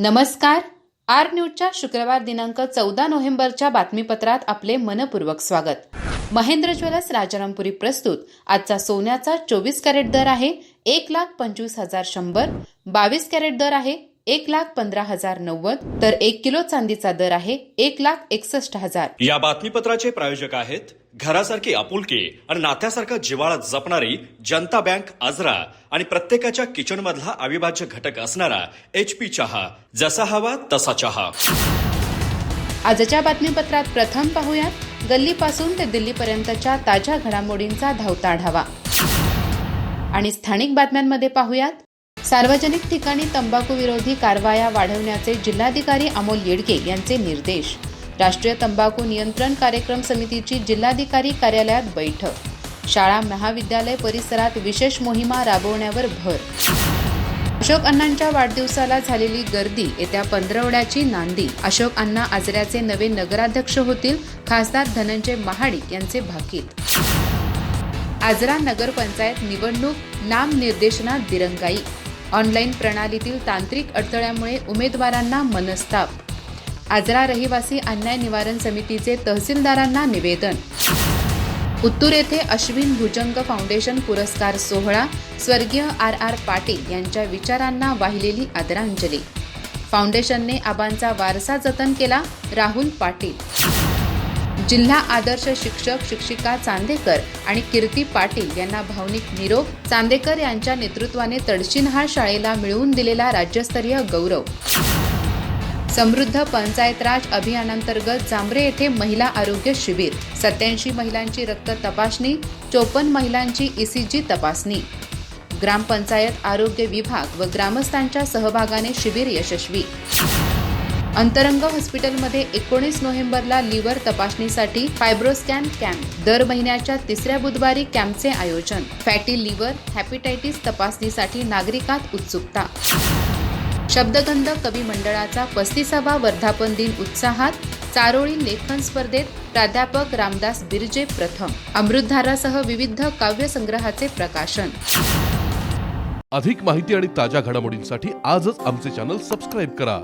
नमस्कार. आर न्यूजच्या शुक्रवार दिनांक चौदा नोव्हेंबरच्या बातमीपत्रात आपले मनपूर्वक स्वागत. महेंद्र ज्वेलर्स राजारामपुरी प्रस्तुत. आजचा सोन्याचा चोवीस कॅरेट दर आहे एक लाख पंचवीस हजार शंभर. बावीस कॅरेट दर आहे एक लाख पंधरा हजार नव्वद. तर एक किलो चांदीचा दर आहे एक लाख एकसष्ट हजार. या बातमीपत्राचे प्रायोजक आहेत घरासारखी आपुलकी आणि नात्यासारखा जिवाळा जपणारी जनता बँक आजरा आणि प्रत्येकाच्या किचन मधला अविभाज्य घटक असणारा एच पी चहा जसा हवा तसा चहा. आजच्या बातमीपत्रात प्रथम पाहूयात गल्लीपासून ते दिल्लीपर्यंतच्या ताज्या घडामोडींचा धावता आढावा. आणि स्थानिक बातम्यांमध्ये पाहूयात सार्वजनिक ठिकाणी तंबाखू विरोधी कारवाया वाढवण्याचे जिल्हाधिकारी अमोल येडगे यांचे निर्देश. राष्ट्रीय तंबाखू नियंत्रण कार्यक्रम समितीची जिल्हाधिकारी कार्यालयात बैठक. शाळा महाविद्यालय परिसरात विशेष मोहिमा राबवण्यावर भर. अशोक अण्णांच्या वाढदिवसाला झालेली गर्दी येत्या पंधरवड्याची नांदी. अशोक अण्णा आजऱ्याचे नवे नगराध्यक्ष होतील खासदार धनंजय महाडिक यांचे भाकीत. आजरा नगरपंचायत निवडणूक नामनिर्देशनात दिरंगाई. ऑनलाईन प्रणालीतील तांत्रिक अडथळ्यामुळे उमेदवारांना मनस्ताप. आजरा रहिवासी अन्याय निवारण समितीचे तहसीलदारांना निवेदन. उत्तूर येथे अश्विन भुजंग फाउंडेशन पुरस्कार सोहळा स्वर्गीय आर आर पाटील यांच्या विचारांना वाहिलेली आदरांजली. फाउंडेशनने आबांचा वारसा जतन केला राहुल पाटील. जिल्हा आदर्श शिक्षक शिक्षिका चांदेकर आणि कीर्ती पाटील यांना भावनिक निरोप चांदेकर यांच्या नेतृत्वाने तडशिनहाळ शाळेला मिळवून दिलेला राज्यस्तरीय गौरव. समृद्ध पंचायत राज अभियानांतर्गत जांभरे येथे महिला आरोग्य शिबिर. सत्याऐंशी महिलांची रक्त तपासणी चोपन्न महिलांची ईसीजी तपासणी. ग्रामपंचायत आरोग्य विभाग व ग्रामस्थांच्या सहभागाने शिबिर यशस्वी. अंतरंग हॉस्पिटलमध्ये एकोणीस नोव्हेंबरला लिव्हर तपासणीसाठी फायब्रोस्कॅन कॅम्प. दर महिन्याच्या तिसऱ्या बुधवारी कॅम्पचे आयोजन. फॅटी लिव्हर हॅपिटायटिस तपासणीसाठी नागरिकात उत्सुकता. शब्दगंध कवी मंडळाचा पस्तीसावा वर्धापन दिन उत्साहात चारोळी लेखन स्पर्धेत प्राध्यापक रामदास बिर्जे प्रथम. अमृतधारासह विविध काव्यसंग्रहाचे प्रकाशन. अधिक माहिती आणि ताज्या घडामोडींसाठी आजच आमचे चॅनल सबस्क्राईब करा.